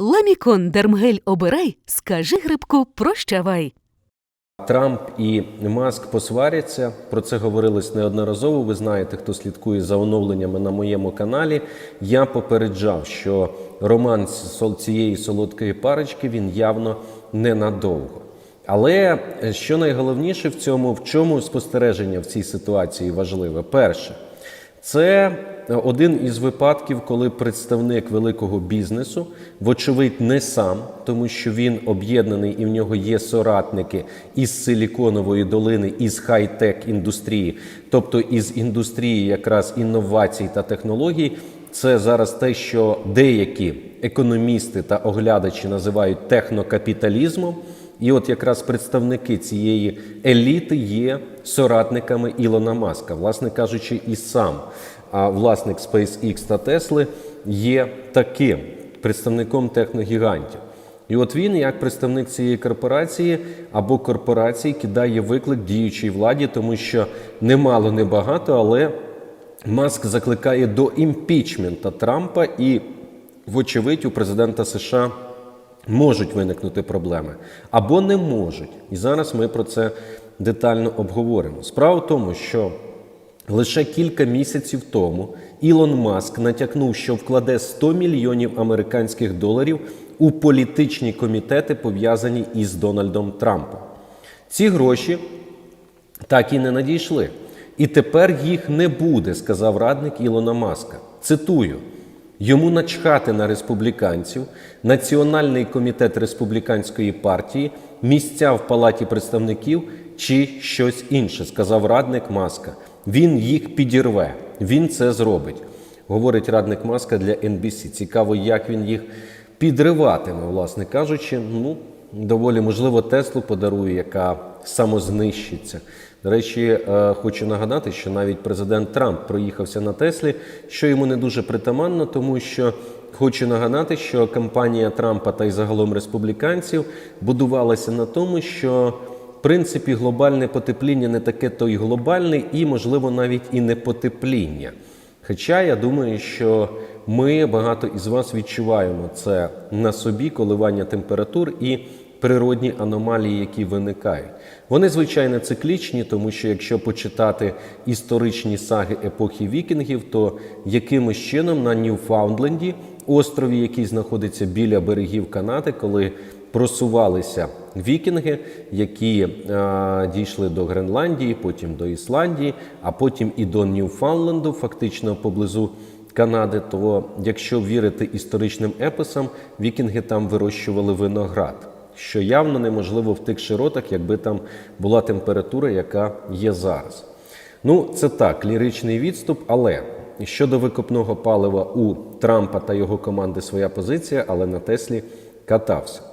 Ламікон Дермгель обирай, скажи грибку прощавай. Трамп і Маск посваряться. Про це говорилось неодноразово. Ви знаєте, хто слідкує за оновленнями на моєму каналі. Я попереджав, що роман цієї солодкої парочки він явно ненадовго. Але е, що найголовніше в цьому, в чому спостереження в цій ситуації важливе? Перше, це один із випадків, коли представник великого бізнесу, вочевидь, не сам, тому що він об'єднаний і в нього є соратники із силіконової долини, із хай-тек індустрії, тобто із індустрії якраз інновацій та технологій. Це зараз те, що деякі економісти та оглядачі називають технокапіталізмом. І от якраз представники цієї еліти є соратниками Ілона Маска, власне кажучи, і сам власник SpaceX та Тесли є таким представником техногігантів. І от він, як представник цієї корпорації або корпорації, кидає виклик діючій владі, тому що немало, не багато, але Маск закликає до імпічмента Трампа, і, вочевидь, у президента США можуть виникнути проблеми або не можуть. І зараз ми про це детально обговоримо. Справа в тому, що лише кілька місяців тому Ілон Маск натякнув, що вкладе 100 мільйонів американських доларів у політичні комітети, пов'язані із Дональдом Трампом. Ці гроші так і не надійшли. І тепер їх не буде, сказав радник Ілона Маска. Цитую. Йому начхати на республіканців, Національний комітет республіканської партії, місця в палаті представників чи щось інше, сказав радник Маска. Він їх підірве, він це зробить. Говорить радник Маска для NBC. Цікаво, як він їх підриватиме, власне кажучи. Ну, доволі можливо, Теслу подарує, яка самознищиться. До речі, е, хочу нагадати, що навіть президент Трамп проїхався на Теслі, що йому не дуже притаманно, тому що хочу нагадати, що кампанія Трампа та й загалом республіканців будувалася на тому, що в принципі глобальне потепління не таке то й глобальне, і, можливо, навіть і не потепління. Хоча я думаю, що ми багато із вас відчуваємо це на собі, коливання температур і природні аномалії, які виникають. Вони, звичайно, циклічні, тому що якщо почитати історичні саги епохи вікінгів, то якимось чином на Ньюфаундленді, острові, який знаходиться біля берегів Канади, коли просувалися вікінги, які е, дійшли до Гренландії, потім до Ісландії, а потім і до Ньюфаундленду, фактично поблизу Канади, то якщо вірити історичним епосам, вікінги там вирощували виноград, що явно неможливо в тих широтах, якби там була температура, яка є зараз. Ну, це так, ліричний відступ, але щодо викопного палива у Трампа та його команди своя позиція, але на Теслі катався.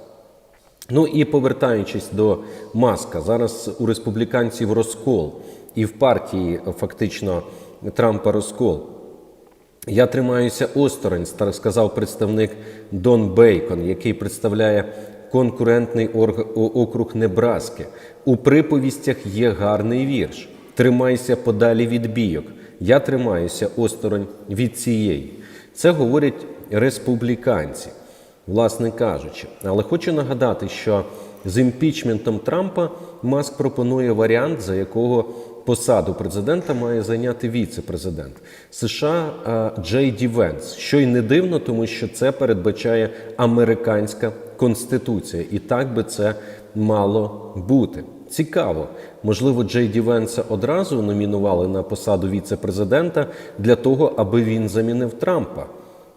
Ну і повертаючись до Маска, зараз у республіканців розкол і в партії фактично Трампа розкол. Я тримаюся осторонь, сказав представник Дон Бейкон, який представляє конкурентний округ Небраски. У приповістях є гарний вірш. Тримайся подалі від бійок. Я тримаюся осторонь від цієї. Це говорять республіканці, власне кажучи. Але хочу нагадати, що з імпічментом Трампа Маск пропонує варіант, за якого посаду президента має зайняти віце-президент США е, Джей Ді Венс. Що й не дивно, тому що це передбачає американська конституція, і так би це мало бути. Цікаво, можливо, Джей Ді Венса одразу номінували на посаду віце-президента для того, аби він замінив Трампа.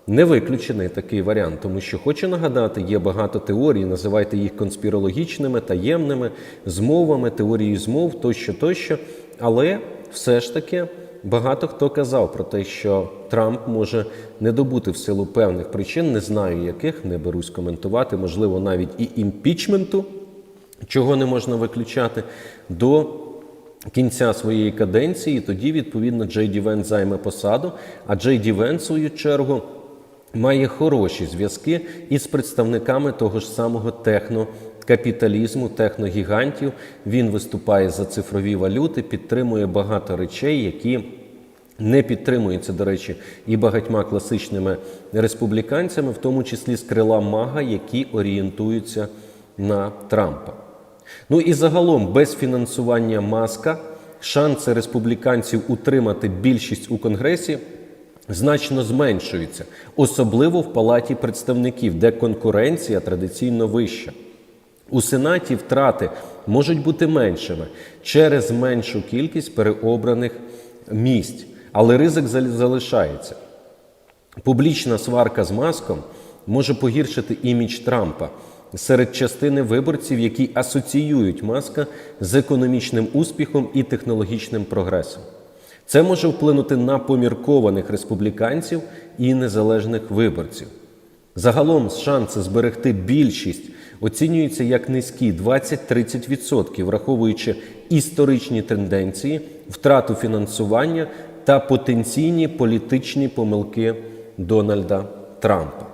Не виключений такий варіант, тому що хочу нагадати, є багато теорій, називайте їх конспірологічними, таємними, змовами, теорією змов тощо, тощо. Але все ж таки багато хто казав про те, що Трамп може не добути в силу певних причин, не знаю яких, не берусь коментувати, можливо, навіть і імпічменту, чого не можна виключати, до кінця своєї каденції. Тоді, відповідно, Джей Ді займе посаду, а Джей Ді в свою чергу, має хороші зв'язки із представниками того ж самого технокапіталізму, техногігантів. Він виступає за цифрові валюти, підтримує багато речей, які не підтримується, до речі, і багатьма класичними республіканцями, в тому числі з крила Мага, які орієнтуються на Трампа. Ну і загалом без фінансування маска шанси республіканців утримати більшість у Конгресі значно зменшуються, особливо в Палаті представників, де конкуренція традиційно вища. У Сенаті втрати можуть бути меншими через меншу кількість переобраних місць, але ризик залишається. Публічна сварка з маском може погіршити імідж Трампа серед частини виборців, які асоціюють маска з економічним успіхом і технологічним прогресом. Це може вплинути на поміркованих республіканців і незалежних виборців. Загалом шанси зберегти більшість оцінюються як низькі 20-30%, враховуючи історичні тенденції, втрату фінансування та потенційні політичні помилки Дональда Трампа.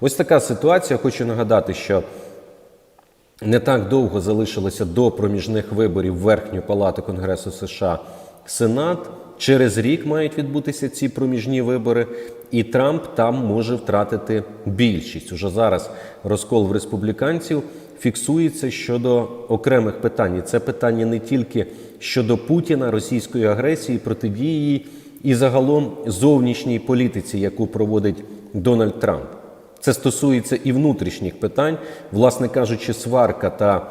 Ось така ситуація. Хочу нагадати, що не так довго залишилося до проміжних виборів в Верхню Палату Конгресу США Сенат. Через рік мають відбутися ці проміжні вибори, і Трамп там може втратити більшість. Уже зараз розкол в республіканців фіксується щодо окремих питань. І це питання не тільки щодо Путіна, російської агресії, протидії і загалом зовнішній політиці, яку проводить Дональд Трамп. Це стосується і внутрішніх питань, власне кажучи, сварка та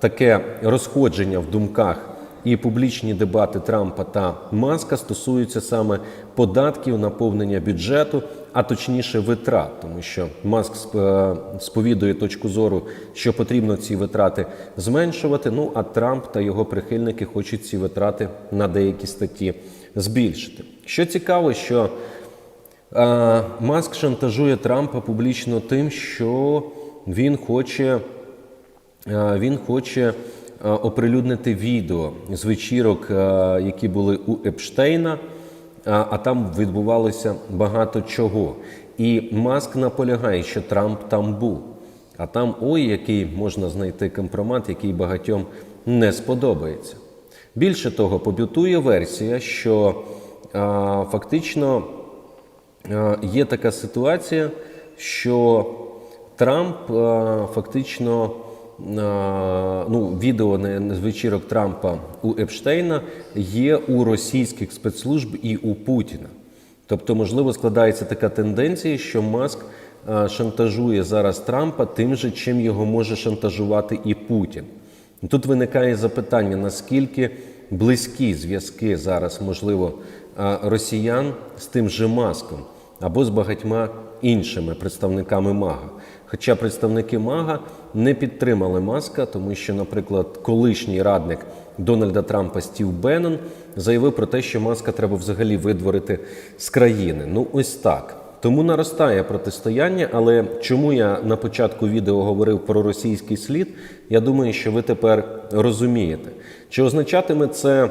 таке розходження в думках і публічні дебати Трампа та Маска стосуються саме податків, наповнення бюджету, а точніше витрат, тому що Маск е, сповідує точку зору, що потрібно ці витрати зменшувати. Ну а Трамп та його прихильники хочуть ці витрати на деякі статті збільшити. Що цікаво, що Е, Маск шантажує Трампа публічно тим, що він хоче, е, він хоче оприлюднити відео з вечірок, е, які були у Епштейна, а а там відбувалося багато чого. І Маск наполягає, що Трамп там був. А там ой, який можна знайти компромат, який багатьом не сподобається. Більше того, побютує версія, що а, фактично Е, є така ситуація, що Трамп е, фактично е, ну, відео з вечірок Трампа у Епштейна є у російських спецслужб і у Путіна. Тобто, можливо, складається така тенденція, що Маск е, шантажує зараз Трампа тим же, чим його може шантажувати і Путін. Тут виникає запитання, наскільки близькі зв'язки зараз, можливо, е, росіян з тим же маском або з багатьма іншими представниками МАГА. Хоча представники МАГА не підтримали маска, тому що, наприклад, колишній радник Дональда Трампа Стів Беннон заявив про те, що маска треба взагалі видворити з країни. Ну, ось так. Тому наростає протистояння, але чому я на початку відео говорив про російський слід, я думаю, що ви тепер розумієте. Чи означатиме це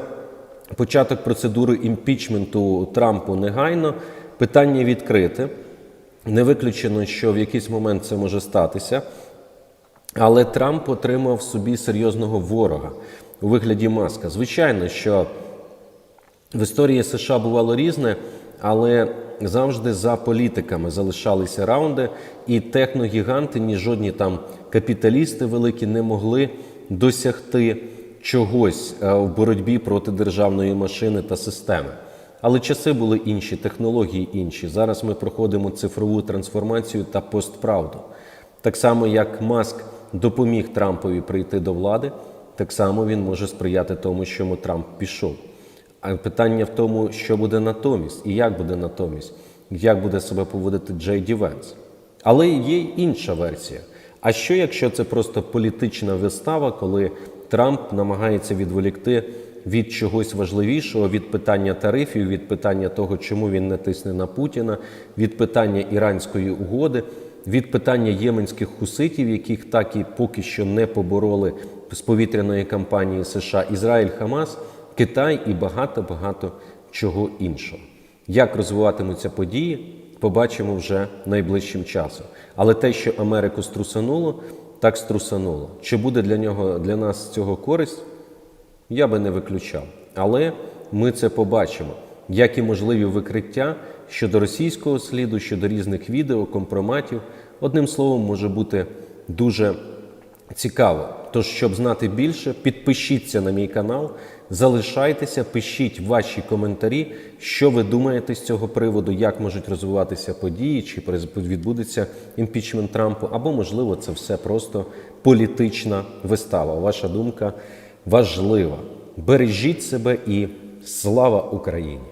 початок процедури імпічменту Трампу негайно? Питання відкрите. Не виключено, що в якийсь момент це може статися. Але Трамп отримав собі серйозного ворога у вигляді маска. Звичайно, що в історії США бувало різне, але завжди за політиками залишалися раунди, і техногіганти, ні жодні там капіталісти великі не могли досягти чогось е, в боротьбі проти державної машини та системи. Але часи були інші, технології інші. Зараз ми проходимо цифрову трансформацію та постправду. Так само, як Маск допоміг Трампові прийти до влади, так само він може сприяти тому, чому Трамп пішов. А питання в тому, що буде натомість і як буде натомість, як буде себе поводити Джей Ді Венс. Але є й інша версія. А що, якщо це просто політична вистава, коли Трамп намагається відволікти від чогось важливішого, від питання тарифів, від питання того, чому він не тисне на Путіна, від питання іранської угоди, від питання єменських хуситів, яких так і поки що не побороли з повітряної кампанії США, Ізраїль, Хамас, Китай і багато багато чого іншого. Як розвиватимуться події, побачимо вже найближчим часом. Але те, що Америку струсануло, так струсануло. Чи буде для нього для нас цього користь? Я би не виключав. Але ми це побачимо. як і можливі викриття щодо російського сліду, щодо різних відео, компроматів. Одним словом, може бути дуже цікаво. Тож, щоб знати більше, підпишіться на мій канал, залишайтеся, пишіть ваші коментарі, що ви думаєте з цього приводу, як можуть розвиватися події, чи відбудеться імпічмент Трампу, або, можливо, це все просто політична вистава. Ваша думка важлива. Бережіть себе і слава Україні!